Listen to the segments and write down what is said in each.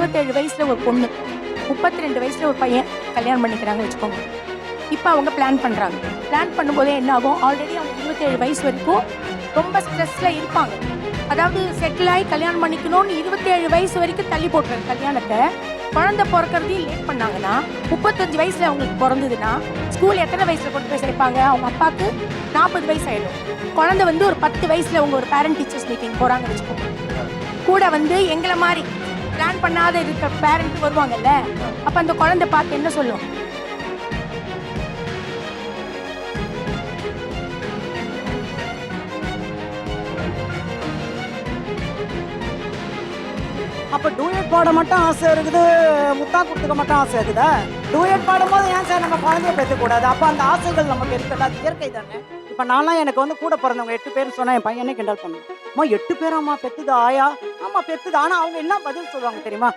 இருபத்தேழு வயசுல ஒரு பொண்ணு முப்பத்தி ரெண்டு வயசுல ஒரு பையன் கல்யாணம் பண்ணிக்கிறாங்க வச்சுக்கோங்க. இப்போ அவங்க பிளான் பண்றாங்க. பிளான் பண்ணும்போதே என்ன ஆகும்? ஆல்ரெடி அவங்க இருபத்தேழு வயசு வரைக்கும் ரொம்ப ஸ்ட்ரெஸ்ல இருப்பாங்க. அதாவது செட்டில் ஆகி கல்யாணம் பண்ணிக்கணும்னு இருபத்தேழு வயசு வரைக்கும் தள்ளி போட்டுறாங்க கல்யாணத்தை. குழந்தை பிறக்கறதையும் லேட் பண்ணாங்கன்னா முப்பத்தஞ்சு வயசுல அவங்களுக்கு பிறந்ததுன்னா ஸ்கூல் எத்தனை வயசுல கொண்டு போய் சேர்ப்பாங்க? அவங்க அப்பாவுக்கு நாற்பது வயசு ஆயிடும். குழந்தை வந்து ஒரு பத்து வயசுல அவங்க ஒரு பேரண்ட் டீச்சர்ஸ் மீட்டிங் போறாங்க வச்சுக்கோங்க. கூட வந்து எங்களை மாதிரி பிளான் பண்ணாத இருக்க பேரண்ட் வருவாங்கல்ல? அப்ப அந்த குழந்தை பார்த்து என்ன சொல்லும்? அப்போ டூயட் பாட மட்டும் ஆசை இருக்குது முத்தா கொடுத்துக்க மட்டும் ஆசை இருக்குதா? டூயட் பாடும்போது ஏன் சார் நம்ம குழந்தைய பேசக்கூடாது அப்போ அந்த ஆசைகள் நமக்கு இருக்குல்ல இயற்கை தானே. இப்போ நான்லாம் எனக்கு வந்து கூட பிறந்தவங்க எட்டு பேர் சொன்னா என் பையனே கிண்டல் பண்ணுவேன். அம்மா எட்டு பேராம்மா பெத்துது ஆயா. ஆமா பெத்துது ஆனா அவங்க என்ன பதில் சொல்லுவாங்க தெரியுமா?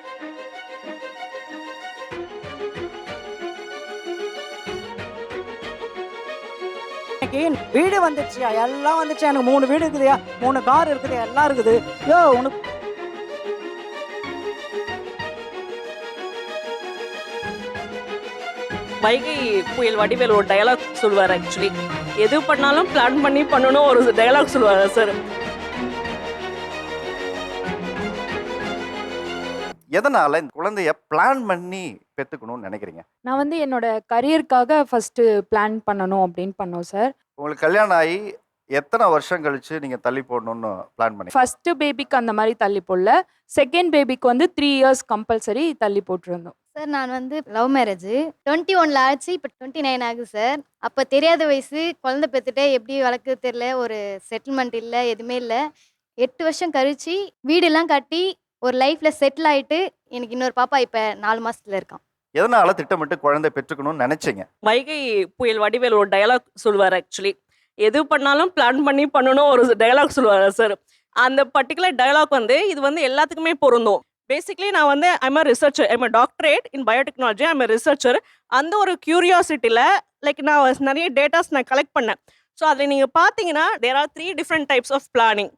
எனக்கு வீடு வந்துச்சுயா எல்லாம் வந்துச்சு எனக்கு மூணு வீடு இருக்குதுயா? மூணு கார் இருக்குது எல்லாம் இருக்குது. யோ உனக்கு வைகை புயல் வடிவேல் ஒரு டயலாக் சொல்லுவார் ஆக்சுவலி எது பண்ணாலும் பிளான் பண்ணி பண்ணணும் ஒரு டயலாக் சொல்லுவார் சார் எதனால இந்த குழந்தைய பிளான் பண்ணி பெத்துக்கணும்னு நினைக்கிறீங்க? நான் வந்து என்னோட கரியருக்காக ஃபஸ்ட்டு பிளான் பண்ணணும் அப்படின்னு பண்ணோம் சார் உங்களுக்கு கல்யாணம் ஆகி எத்தனை வருஷம் கழிச்சு நீங்க தள்ளி போடணும்னு பிளான் பண்ணி ஃபஸ்ட்டு பேபிக்கு அந்த மாதிரி தள்ளி போடல. செகண்ட் பேபிக்கு வந்து த்ரீ இயர்ஸ் கம்பல்சரி தள்ளி போட்டிருந்தோம். சார் நான் வந்து லவ் மேரேஜ் டுவெண்ட்டி ஒன்ல ஆச்சு இப்போ டுவெண்ட்டி நைன் ஆகுது சார் அப்போ தெரியாத வயசு குழந்தை பெற்றுட்டே எப்படி வளர்க்க தெரியல ஒரு செட்டில்மெண்ட் இல்லை எதுவுமே இல்லை. எட்டு வருஷம் கழிச்சு வீடெல்லாம் கட்டி ஒரு லைஃப்ல செட்டில் ஆயிட்டு எனக்கு இன்னொரு பாப்பா இப்போ நாலு மாசத்துல இருக்கான். எதனால திட்டமிட்டு குழந்தை பெற்றுக்கணும்னு நினைச்சீங்க? வைகை புயல் வடிவேல் ஒரு டயலாக் சொல்லுவார் ஆக்சுவலி எது பண்ணாலும் பிளான் பண்ணி பண்ணணும் ஒரு டயலாக் சொல்லுவார் சார் அந்த பர்டிகுலர் டயலாக் வந்து இது வந்து எல்லாத்துக்குமே பொருந்தும். பேசிக்லி நான் வந்து I'm a researcher I'm a doctorate in biotechnology I'm a researcher அந்த ஒரு கியூரியாசிட்டியில் லைக் நான் நிறைய டேட்டாஸ் நான் கலெக்ட் பண்ணேன். ஸோ அதில் நீங்கள் பார்த்தீங்கன்னா there are three different types of planning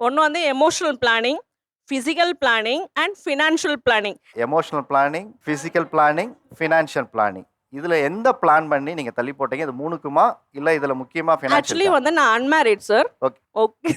ஒன்று வந்து emotional planning physical planning and financial planning emotional planning physical planning financial planning இதுல எந்த பிளான் பண்ணி நீங்க தள்ளி போட்டீங்க? இது மூணுக்குமா? இல்ல இதுல முக்கியமா ஆக்சுவலி வந்து நான் அன்மேரிட் சார் Okay. ஓகே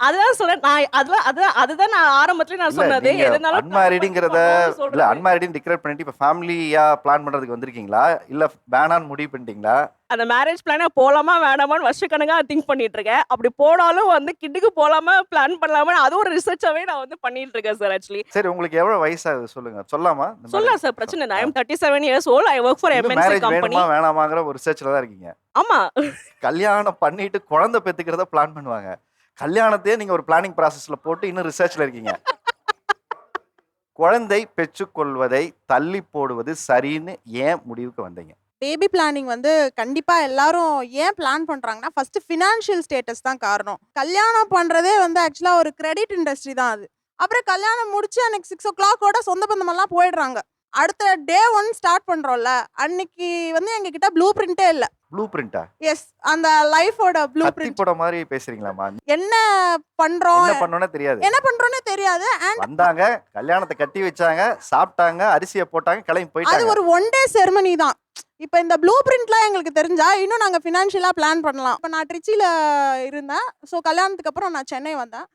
அதுதான் சொல்றேன். நான் அதுதான் அதுதான் அதுதான் நான் ஆரம்பத்துல நான் சொன்னது. எதுனாலும் அன்மேரிடுங்கிறத இல்ல. அன்மேரிடுன்னு டிக்ளேர் பண்ணிட்டு இப்ப ஃபேமிலியா பிளான் பண்றதுக்கு வந்திருக்கீங்களா? இல்ல வேணான்னு முடிவு பண்ணிட்டீங்களா? அந்த மேரேஜ் பிளான போலாமா வேணாமான்னு வருஷக்கணக்கா திங்க் பண்ணிட்டு இருக்கேன் அப்படி போனாலும் வந்து கிட்டுக்கு போலாமா பிளான் பண்ணலாமா அது ஒரு ரிசர்ச்சாவே நான் வந்து பண்ணிட்டு இருக்கேன் சார் ஆக்சுவலி சரி உங்களுக்கு எவ்வளவு வயசாகுது சொல்லுங்க. சொல்லாமா சொல்லலாம் சார் பிரச்சனை இல்லை. I'm thirty seven years old I work for MNC company வேணுமா வேணாமாங்கிற ஒரு ரிசர்ச்ல தான் இருக்கீங்க. ஆமா. கல்யாணம் பண்ணிட்டு குழந்தை பெத்துக்கிறத பிளான் பண்ணுவாங்க. கல்யாணத்தையே நீங்க ஒரு பிளானிங் ப்ராசஸ்ல போட்டு இன்னும் ரிசர்ச்ல இருக்கீங்க. குழந்தை பெற்றுக்கொள்வதை தள்ளி போடுவது சரின்னு ஏன் முடிவுக்கு வந்தீங்க? பேபி பிளானிங் வந்து கண்டிப்பாக எல்லாரும் ஏன் பிளான் பண்ணுறாங்கன்னா ஃபஸ்ட்டு ஃபினான்ஷியல் ஸ்டேட்டஸ் தான் காரணம். கல்யாணம் பண்ணுறதே வந்து ஆக்சுவலாக ஒரு கிரெடிட் இண்டஸ்ட்ரி தான் அது. அப்புறம் கல்யாணம் முடிச்சு அன்னைக்கு சிக்ஸ் ஓ கிளாக்கோட சொந்த பந்தமெல்லாம் போயிடுறாங்க. அடுத்த டே ஒன் ஸ்டார்ட் பண்றோம்ல அன்னைக்கு வந்து எங்க கிட்ட ப்ளூ பிரிண்டே இல்ல. ப்ளூ பிரிண்டா எஸ் அந்த லைஃபோட ப்ளூ பிரிண்ட் போட மாதிரி பேசுறீங்களாமா என்ன பண்றோம்? என்ன பண்ணோன்னே தெரியாது. என்ன பண்றோம்னே தெரியாது. அண்ட் வந்தாங்க கல்யாணத்தை கட்டி வச்சாங்க சாப்பிட்டாங்க அரிசியை போட்டாங்க கிளம்பி அது போயிட்டாங்க ஒரு ஒன் டே செரமனி தான். இப்போ இந்த ப்ளூ பிரிண்ட்லாம் எங்களுக்கு தெரிஞ்சா இன்னும் நாங்கள் ஃபினான்ஷியலாக பிளான் பண்ணலாம். இப்போ நான் ட்ரிச்சியில் இருந்தேன். ஸோ கல்யாணத்துக்கு அப்புறம் நான் சென்னை வந்தேன்.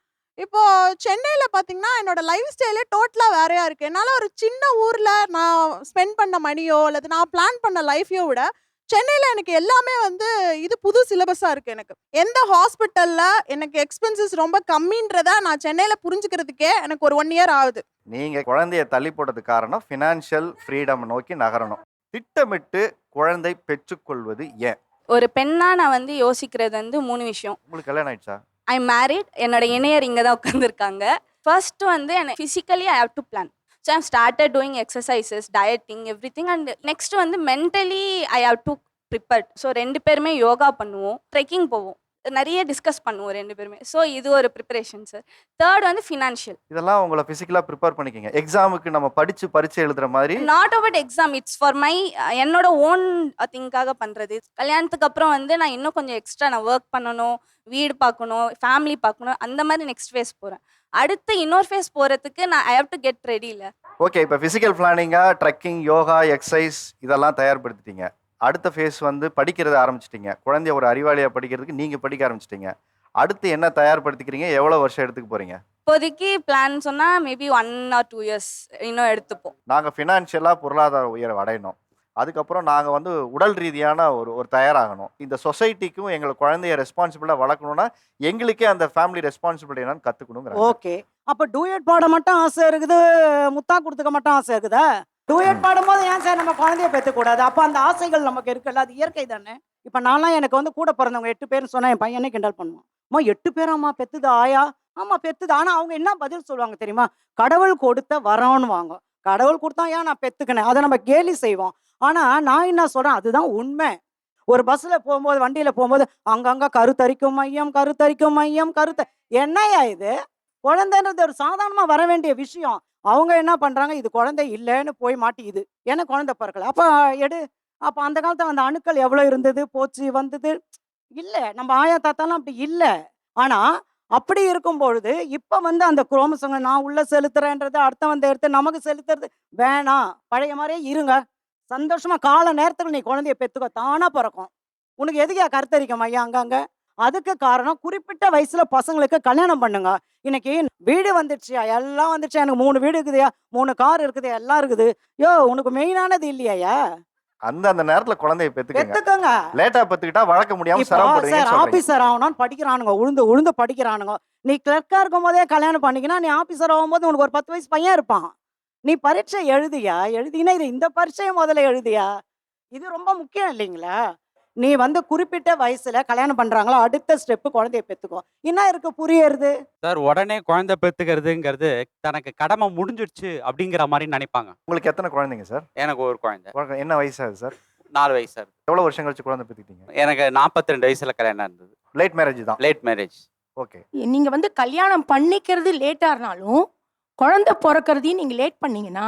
இப்போ சென்னையில் பார்த்தீங்கன்னா என்னோட லைஃப் ஸ்டைலே டோட்டலாக வேறையா இருக்கு. என்னால் ஒரு சின்ன ஊரில் நான் ஸ்பெண்ட் பண்ண மணியோ அல்லது நான் பிளான் பண்ண லைஃபையோ விட சென்னையில் எனக்கு எல்லாமே வந்து இது புது சிலபஸாக இருக்குது எனக்கு. எந்த ஹாஸ்பிட்டலில் எனக்கு எக்ஸ்பென்சஸ் ரொம்ப கம்மின்றத நான் சென்னையில் புரிஞ்சுக்கிறதுக்கே எனக்கு ஒரு ஒன் இயர் ஆகுது. நீங்க குழந்தைய தள்ளி போட்டதுக்கு காரணம் ஃபினான்ஷியல் ஃப்ரீடம் நோக்கி நகரணும். திட்டமிட்டு குழந்தை பெற்றுக்கொள்வது ஏன்? ஒரு பெண்ணா நான் வந்து யோசிக்கிறது வந்து மூணு விஷயம். உங்களுக்கு கல்யாணம் ஆயிடுச்சா? ஐ மேரிட் என்னோட இணையர் இங்கே தான் உட்காந்துருக்காங்க ஃபர்ஸ்ட் வந்து எனக்கு physically I have to plan so I'm started doing exercises dieting everything and next வந்து mentally I have to prepared so ரெண்டு பேருமே யோகா பண்ணுவோம் ட்ரெக்கிங் போவோம். நிறைய டிஸ்கஸ் பண்ணுவோம் ரெண்டு பேருமே. ஸோ இது ஒரு ப்ரிப்பரேஷன் சார் தேர்ட் வந்து ஃபினான்ஷியல் இதெல்லாம் உங்களை ஃபிசிக்கலாக ப்ரிப்பேர் பண்ணிக்கங்க. எக்ஸாமுக்கு நம்ம படித்து பரீட்சை எழுதுற மாதிரி not about exam it's for my என்னோட ஓன் திங்காக பண்ணுறது கல்யாணத்துக்கு அப்புறம் வந்து நான் இன்னும் கொஞ்சம் எக்ஸ்ட்ரா நான் ஒர்க் பண்ணணும் வீடு பார்க்கணும் ஃபேமிலி பார்க்கணும் அந்த மாதிரி நெக்ஸ்ட் ஃபேஸ் போகிறேன் அடுத்து இன்னொரு ஃபேஸ் போகிறதுக்கு நான் I have to get ready இல்லை ஓகே இப்போ ஃபிசிக்கல் பிளானிங்காக ட்ரெக்கிங் யோகா எக்ஸசைஸ் இதெல்லாம் தயார்படுத்திட்டீங்க. அடுத்த ஃபேஸ் வந்து படிக்கிறத ஆரம்பிச்சிட்டீங்க. குழந்தைய ஒரு அறிவாளியாக படிக்கிறதுக்கு நீங்கள் படிக்க ஆரம்பிச்சிட்டீங்க. அடுத்து என்ன தயார்படுத்திக்கிறீங்க? எவ்வளோ வருஷம் எடுத்துக்க போகிறீங்க இப்போதைக்கு பிளான் சொன்னால் maybe one or two years இன்னும் எடுத்துப்போம். நாங்கள் ஃபினான்ஷியலாக பொருளாதார உயர்வு அடையணும். அதுக்கப்புறம் நாங்கள் வந்து உடல் ரீதியான ஒரு ஒரு தயாராகணும். இந்த சொசைட்டிக்கும் எங்களை குழந்தைய ரெஸ்பான்சிபிளாக வளர்க்கணும்னா எங்களுக்கே அந்த ஃபேமிலி ரெஸ்பான்சிபிலிட்டி என்னன்னு கற்றுக்கணுங்கிற ஓகே அப்போ டூயட் பாட மட்டும் ஆசை இருக்குது முத்தா கொடுத்துக்க மட்டும் ஆசை இருக்குதா? டூயட் பாடும்போது ஏன் சார் நம்ம குழந்தைய பெற்றுக்கூடாது? அப்போ அந்த ஆசைகள் நமக்கு இருக்குல்ல அது இயற்கை தானே? இப்போ நான்லாம் எனக்கு வந்து கூட பிறந்தவங்க எட்டு பேர்னு சொன்னா என் பையனே கிண்டல் பண்ணுவான். அம்மா எட்டு பேராம்மா பெத்துது ஆயா? ஆமா பெத்துது. ஆனா அவங்க என்ன பதில் சொல்லுவாங்க தெரியுமா? கடவுள் கொடுத்த வரோன்னு வாங்க கடவுள் கொடுத்தா ஏன் நான் பெத்துக்கினேன்? அதை நம்ம கேலி செய்வோம். ஆனா நான் என்ன சொல்றேன்? அதுதான் உண்மை. ஒரு பஸ்ல போகும்போது வண்டியில போகும்போது அங்கங்க கருத்தரிக்கும் மையம் கருத்தரிக்கும் மையம் கருத்த என்னையா இது? குழந்தைன்றது ஒரு சாதாரணமா வர வேண்டிய விஷயம். அவங்க என்ன பண்ணுறாங்க இது குழந்தை இல்லைன்னு போய் மாட்டிக்குது. ஏன்னா குழந்தை பிறக்கல. அப்போ எடு அப்போ அந்த காலத்தில் அந்த அணுக்கள் எவ்வளோ இருந்தது? போச்சு வந்தது? இல்லை. நம்ம ஆயா தாத்தாலாம் அப்படி இல்லை. ஆனால் அப்படி இருக்கும் பொழுது இப்போ வந்து அந்த குரோமசங்களை நான் உள்ளே செலுத்துறேன்றது அடுத்த வந்து எடுத்து நமக்கு செலுத்துறது வேணாம். பழைய மாதிரியே இருங்க. சந்தோஷமாக கால நேரத்துக்கு நீ குழந்தைய பெற்றுக்கோ தானாக பிறக்கும். உனக்கு எதுக்கா கருத்தரிக்கும் ஐயா அங்கங்கே? அதுக்கு காரணம் குறிப்பிட்ட வயசுல பசங்களுக்கு கல்யாணம் பண்ணுங்க. இன்னைக்கு வீடு வந்துடுச்சியா? எல்லாம் வந்துடுச்சு? எனக்கு மூணு வீடு இருக்குதுயா? மூணு கார் இருக்குது? எல்லாம் இருக்குது. யோ உனக்கு மெயினானது இல்லையா அந்த அந்த நேரத்தில் குழந்தைய பெத்துக்கோங்க. லேட்டாக பெற்றுக்கிட்டா வளர்க்க முடியாமல் இப்போ சார் சிரமப்படுறீங்கன்னு சொல்றீங்க. ஆபீசர் ஆகணும்னு படிக்கிறானுங்க. உழுந்து உழுந்து படிக்கிறானுங்க. நீ கிளர்க்கா இருக்கும் போதே கல்யாணம் பண்ணிக்கினா நீ ஆபீசர் ஆகும்போது உனக்கு ஒரு பத்து வயசு பையன் இருப்பான். நீ பரீட்சை எழுதியா? எழுதினா இது இந்த பரீட்சையை முதல்ல எழுதியா? இது ரொம்ப முக்கியம் இல்லைங்களா? நீ வந்து குறிப்பிட்ட வயசுல கல்யாணம் பண்றாங்களா அடுத்த ஸ்டெப்பு குழந்தைய பெத்துக்கோ. என்ன இருக்கு? புரியறது? சார் உடனே குழந்தை பெற்றுக்கிறதுங்கிறது தனக்கு கடமை முடிஞ்சிடுச்சு அப்படிங்கிற மாதிரி நினைப்பாங்க. உங்களுக்கு எத்தனை குழந்தைங்க சார்? எனக்கு ஒரு குழந்தை. உனக்கு என்ன வயசாகுது சார்? நாலு வயசு சார் எவ்வளோ வருஷம் கழிச்சு குழந்தை பெற்றுக்கிட்டீங்க எனக்கு நாற்பத்தி ரெண்டு வயசுல கல்யாணம் இருந்தது லேட் மேரேஜ் தான். லேட் மேரேஜ் ஓகே நீங்க வந்து கல்யாணம் பண்ணிக்கிறது லேட்டா இருந்தாலும் குழந்தை பிறக்கிறதையும் நீங்க லேட் பண்ணீங்கன்னா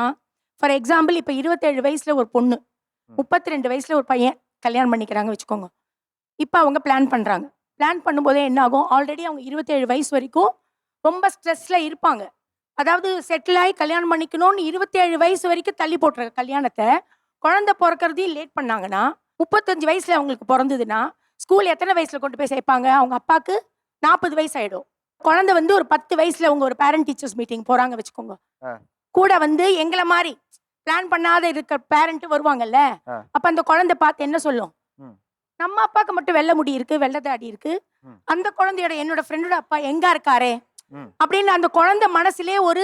ஃபார் எக்ஸாம்பிள் இப்போ இருபத்தேழு வயசுல ஒரு பொண்ணு முப்பத்தி ரெண்டு வயசுல ஒரு பையன் கல்யாணம் பண்ணிக்கிறாங்க வச்சுக்கோங்க. இப்போ அவங்க பிளான் பண்றாங்க. பிளான் பண்ணும்போதே என்ன ஆகும் ஆல்ரெடி அவங்க இருபத்தேழு வயசு வரைக்கும் ரொம்ப ஸ்ட்ரெஸ்ல இருப்பாங்க. அதாவது செட்டில் ஆகி கல்யாணம் பண்ணிக்கணும்னு இருபத்தேழு வயசு வரைக்கும் தள்ளி போட்டுற கல்யாணத்தை குழந்தை பிறக்கிறதையும் லேட் பண்ணாங்கன்னா முப்பத்தஞ்சு வயசுல அவங்களுக்கு பிறந்ததுன்னா ஸ்கூல் எத்தனை வயசுல கொண்டு போய் சேர்ப்பாங்க? அவங்க அப்பாவுக்கு நாற்பது வயசு ஆயிடும். குழந்தை வந்து ஒரு பத்து வயசுல அவங்க ஒரு பேரண்ட் டீச்சர்ஸ் மீட்டிங் போறாங்க வச்சுக்கோங்க. கூட வந்து எங்களை மாதிரி பிளான் பண்ணாத இருக்க பேரண்ட் வருவாங்கல்ல. அப்ப அந்த குழந்தை பார்த்து என்ன சொல்லும். நம்ம அப்பாவுக்கு மட்டும் வெள்ளை முடி இருக்கு வெள்ளை தாடி இருக்கு. அந்த குழந்தையோட என்னோட ஃப்ரெண்டோட அப்பா எங்க இருக்காரே. அப்படின்னு அந்த குழந்தை மனசுலயே ஒரு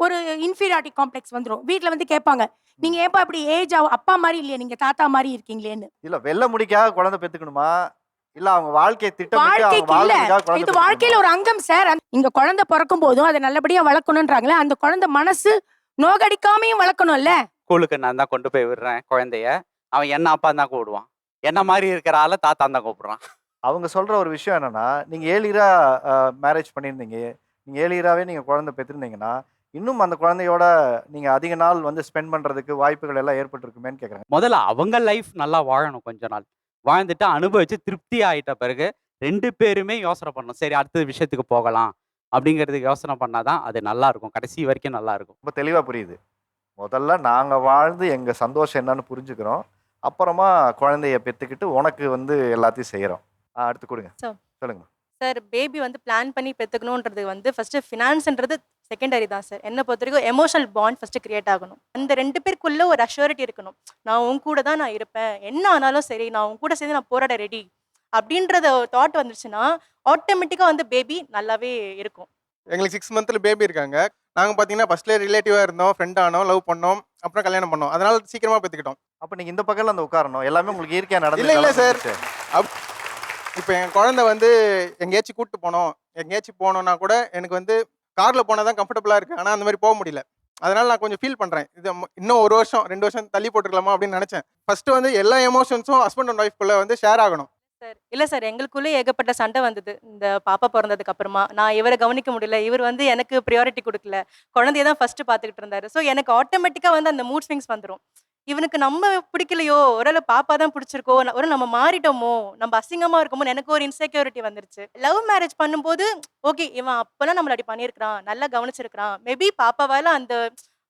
ஒரு இன்ஃபீரியாரிட்டி காம்ப்ளெக்ஸ் வந்துரும். வீட்ல வந்து கேட்பாங்க நீங்க ஏன்பா இப்படி ஏஜ் அப்பா மாதிரி இல்லையா நீங்க தாத்தா மாதிரி இருக்கீங்களேன்னு. இல்ல வெள்ள முடிக்காக குழந்தை பெத்துக்கணுமா? இல்ல அவங்க வாழ்க்கையை திட்டமிட்டு அவங்க வாழ்க்கைக்கு இல்ல. இது வாழ்க்கையில ஒரு அங்கம் சார் இங்க குழந்தை பிறக்கும் போதும் அதை நல்லபடியா வளர்க்கணும்ன்றாங்களே அந்த குழந்தை மனசு நோகடிக்காமையும் வளர்க்கணும்ல? ஸ்கூலுக்கு நான் தான் கொண்டு போய் விடுறேன் குழந்தைய. அவன் என்ன அப்பா தான் கூப்பிடுவான். என்ன மாதிரி இருக்கிற ஆளை தாத்தா தான் கூப்பிடுறான். அவங்க சொல்ற ஒரு விஷயம் என்னன்னா நீங்க ஏழியரா மேரேஜ் பண்ணியிருந்தீங்க. நீங்க ஏழியராவே நீங்க குழந்தை பெற்றிருந்தீங்கன்னா இன்னும் அந்த குழந்தையோட நீங்க அதிக நாள் வந்து ஸ்பெண்ட் பண்றதுக்கு வாய்ப்புகள் எல்லாம் ஏற்பட்டிருக்குமேன்னு கேக்குறாங்க. முதல்ல அவங்க லைஃப் நல்லா வாழணும் கொஞ்ச நாள். வாழ்ந்துட்டு அனுபவிச்சு திருப்தி ஆயிட்ட பிறகு ரெண்டு பேருமே யோசனை பண்ணணும். சரி அடுத்த விஷயத்துக்கு போகலாம். அப்படிங்கிறதுக்கு யோசனை பண்ணாதான் அது நல்லா இருக்கும் கடைசி வரைக்கும் நல்லா இருக்கும் ரொம்ப தெளிவா புரியுது. முதல்ல நாங்க வாழ்ந்து எங்க சந்தோஷம் என்னன்னு புரிஞ்சுக்கிறோம். அப்புறமா குழந்தைய பெத்துக்கிட்டு உனக்கு வந்து எல்லாத்தையும் செய்யறோம் ஆ, அடுத்து கொடுங்க. Sir. சொல்லுங்க. சார் பேபி வந்து பிளான் பண்ணி பெற்றுக்கணுன்றது வந்து ஃபஸ்ட்டு ஃபினான்ஸ்ன்றது செகண்டரி தான் சார். என்னை பொறுத்த வரைக்கும் எமோஷனல் பாண்ட் ஃபஸ்ட்டு கிரியேட் ஆகணும். அந்த ரெண்டு பேருக்குள்ள ஒரு அஷ்யூரிட்டி இருக்கணும். நான் உன் கூட தான் நான் இருப்பேன். என்ன ஆனாலும் சரி நான் உன் கூட சேர்ந்து நான் போராட ரெடி அப்படின்றத தாட் வந்துருச்சுன்னா ஆட்டோமேட்டிக்காக வந்து பேபி நல்லாவே இருக்கும். எங்களுக்கு சிக்ஸ் மந்த்தில் பேபி இருக்காங்க. நாங்கள் பார்த்தீங்கன்னா ஃபர்ஸ்ட்லேயே ரிலேட்டிவாக இருந்தோம் ஃப்ரெண்ட் ஆனோம் லவ் பண்ணோம் அப்புறம் கல்யாணம் பண்ணோம். அதனால சீக்கிரமாக பெற்றுக்கிட்டோம் அப்ப நீங்க இந்த பக்கம்ல அந்த உட்காரணும். எல்லாமே உங்களுக்கு இயற்கையா நடந்து இல்ல, இல்ல சார். வந்துருச்சு. இப்போ என் குழந்தை வந்து எங்கேயாச்சும் கூப்பிட்டு போனோம். எங்கேயாச்சும் போனோம்னா கூட எனக்கு வந்து காரில் போனால் தான் கம்ஃபர்டபுளாக இருக்குது ஆனால் அந்த மாதிரி போக முடியல. அதனால நான் கொஞ்சம் ஃபீல் பண்ணுறேன் இது இன்னும் ஒரு வருஷம் ரெண்டு வருஷம் தள்ளி போட்டுருக்கலாமா அப்படின்னு நினச்சேன். ஃபர்ஸ்ட் வந்து எல்லா எமோஷன்ஸும் ஹஸ்பண்ட் அண்ட் ஒய்ஃப்குள்ளே வந்து ஷேர் ஆகணும். சார். இல்லை சார் எங்களுக்குள்ளே ஏகப்பட்ட சண்டை வந்தது. இந்த பாப்பா பிறந்ததுக்கு அப்புறமா. நான் இவரை கவனிக்க முடியல. இவர் வந்து எனக்கு ப்ரியாரிட்டி கொடுக்கல. குழந்தைய தான் ஃபர்ஸ்ட் பார்த்துக்கிட்டு இருந்தாரு. ஸோ எனக்கு ஆட்டோமேட்டிக்காக வந்து அந்த மூட் ஸ்விங்ஸ் வந்துடும் இவனுக்கு நம்ம பிடிக்கலையோ? ஒரு பாப்பா தான் பிடிச்சிருக்கோ? ஒரு நம்ம மாறிட்டோமோ? நம்ம அசிங்கமா இருக்கமோ எனக்கு ஒரு இன்செக்யூரிட்டி வந்துருச்சு. லவ் மேரேஜ் பண்ணும்போது ஓகே இவன் அப்பெல்லாம் நம்மள அப்படி பண்ணியிருக்கிறான். நல்லா கவனிச்சிருக்கிறான். மேபி பாப்பாவால அந்த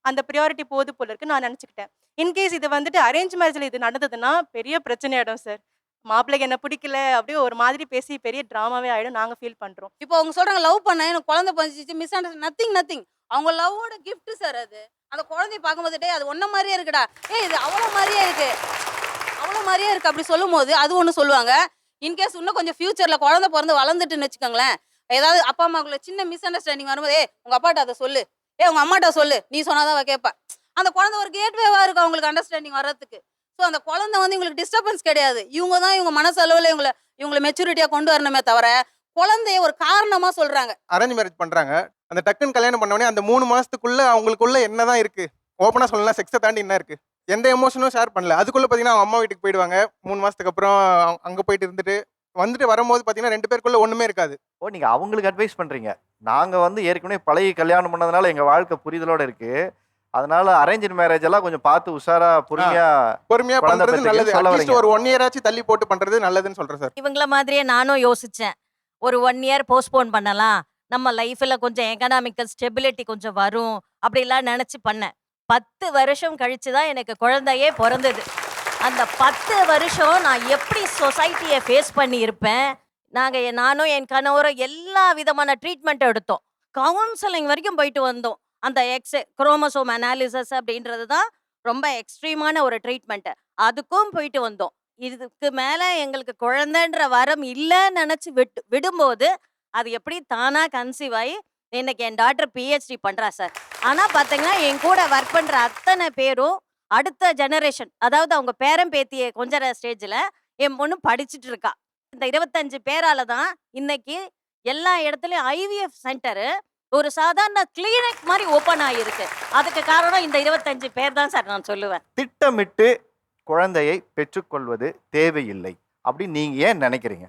அந்த ப்ரியாரிட்டி போது போல இருக்கு நான் நினச்சிக்கிட்டேன். இன்கேஸ் இது வந்துட்டு அரேஞ்ச் மேரேஜில் இது நடந்ததுன்னா பெரிய பிரச்சனை ஆயிடும் சார். மாப்பிள்ளைக்கு என்ன பிடிக்கல அப்படியே ஒரு மாதிரி பேசி பெரிய ட்ராமாவே ஆயிடும் நாங்கள் ஃபீல் பண்ணுறோம் இப்போ அவங்க சொல்றாங்க லவ் பண்ண. எனக்கு குழந்தை பஞ்சிச்சு மிஸ் அண்டர்ஸ்டாண்ட் நத்திங் நத்திங் அவங்க லவ்வோட கிஃப்ட் சார் அது. அந்த குழந்தைய பார்க்கும்போது டே அது ஒன்ன மாதிரியே இருக்குடா. ஏ இது அவ்வளோ மாதிரியே இருக்கு. அவ்வளோ மாதிரியே இருக்கு அப்படி சொல்லும் போது அது ஒன்று சொல்லுவாங்க. இன்கேஸ் இன்னும் கொஞ்சம் ஃபியூச்சர்ல குழந்தை பிறந்து வளர்ந்துட்டுன்னு வச்சுக்கோங்களேன் ஏதாவது அப்பா அம்மாக்குள்ள சின்ன மிஸ் அண்டர்ஸ்டாண்டிங் வரும்போது ஏ உங்க அப்பாட்ட அதை சொல்லு. ஏ உங்க அம்மாட்ட சொல்லு. நீ சொன்னாதான் அவ கேட்பா அந்த குழந்தை ஒரு கேட்வேவா இருக்கும் அவங்களுக்கு அண்டர்ஸ்டாண்டிங் வர்றதுக்கு. ஸோ அந்த குழந்தை வந்து இவங்களுக்கு டிஸ்டர்பன்ஸ் கிடையாது. இவங்க தான் இவங்க மனசளவில் இவங்களை இவங்களை மெச்சூரிட்டியா கொண்டு வரணுமே தவிர குழந்தைய ஒரு காரணமா சொல்றாங்க. அரேஞ்ச் மேரேஜ் பண்றாங்க. அந்த டக்குன்னு கல்யாணம் பண்ண உடனே அந்த மூணு மாசத்துக்குள்ள அவங்களுக்குள்ள என்னதான் இருக்கு? ஓப்பனா சொல்லலாம் செக்ஸை தாண்டி என்ன இருக்கு? எந்த எமோஷனும் ஷேர் பண்ணல. அதுக்குள்ள பாத்தீங்கன்னா அவங்க அம்மா வீட்டுக்கு போயிடுவாங்க. மூணு மாசத்துக்கு அப்புறம் அங்க- அங்க போயிட்டு இருந்துட்டு வந்துட்டு வரும்போது பாத்தீங்கன்னா ரெண்டு பேருக்குள்ள ஒண்ணுமே இருக்காது. ஓ நீங்க அவங்களுக்கு அட்வைஸ் பண்றீங்க. நாங்க வந்து ஏற்கனவே பழகி கல்யாணம் பண்ணதுனால எங்க வாழ்க்கை புரிதலோட இருக்கு. அதனால அரேஞ்ச் மேரேஜ் எல்லாம் கொஞ்சம் பார்த்து உஷாரா பொறுமையா பொறுமையா பண்றது நல்லது. அட்லீஸ்ட். ஒரு ஒன் இயர் ஆச்சு தள்ளி போட்டு பண்றது நல்லதுன்னு சொல்றேன் சார் இவங்கள மாதிரியே நானும் யோசிச்சேன். ஒரு ஒன் இயர் போஸ்ட்போன் பண்ணலாம். நம்ம லைஃப்ல கொஞ்சம் எக்கனாமிக்கல் ஸ்டெபிலிட்டி கொஞ்சம் வரும் அப்படிலாம் நினைச்சு பண்ணேன். பத்து வருஷம் கழிச்சு தான் எனக்கு குழந்தையே பிறந்தது. அந்த பத்து வருஷம் நான் எப்படி சொசைட்டியை ஃபேஸ் பண்ணி இருப்பேன்? நாங்கள் நானும் என் கணவரும் எல்லா விதமான ட்ரீட்மெண்ட் எடுத்தோம். கவுன்சிலிங் வரைக்கும் போயிட்டு வந்தோம். அந்த எக்ஸ் குரோமசோம் அனாலிசஸ் அப்படின்றது தான் ரொம்ப எக்ஸ்ட்ரீமான ஒரு ட்ரீட்மெண்ட்டு அதுக்கும் போயிட்டு வந்தோம். இதுக்கு மேலே எங்களுக்கு குழந்தைன்ற வரம் இல்லைன்னு நினச்சி விட்டு விடும்போது அது எப்படி தானாக கன்சீவ் ஆகி இன்னைக்கு என் டாக்டர் பிஹெச்டி பண்ணுறா சார் ஆனால் பார்த்தீங்கன்னா என் கூட ஒர்க் பண்ணுற அத்தனை பேரும் அடுத்த ஜெனரேஷன் அதாவது அவங்க பேரன் பேத்தியை கொஞ்சற ஸ்டேஜில் என் பொண்ணு படிச்சுட்டு இருக்கா. இந்த இருபத்தஞ்சு பேரால தான் இன்னைக்கு எல்லா இடத்துலையும் ஐவிஎஃப் சென்டரு ஒரு சாதாரண கிளினிக் மாதிரி ஓப்பன் ஆகியிருக்கு அதுக்கு காரணம் இந்த இருபத்தஞ்சு பேர் தான் சார் நான் சொல்லுவேன். திட்டமிட்டு குழந்தையை பெற்றுக்கொள்வது தேவையில்லை. அப்படின்னு நீங்க ஏன் நினைக்கிறீங்க?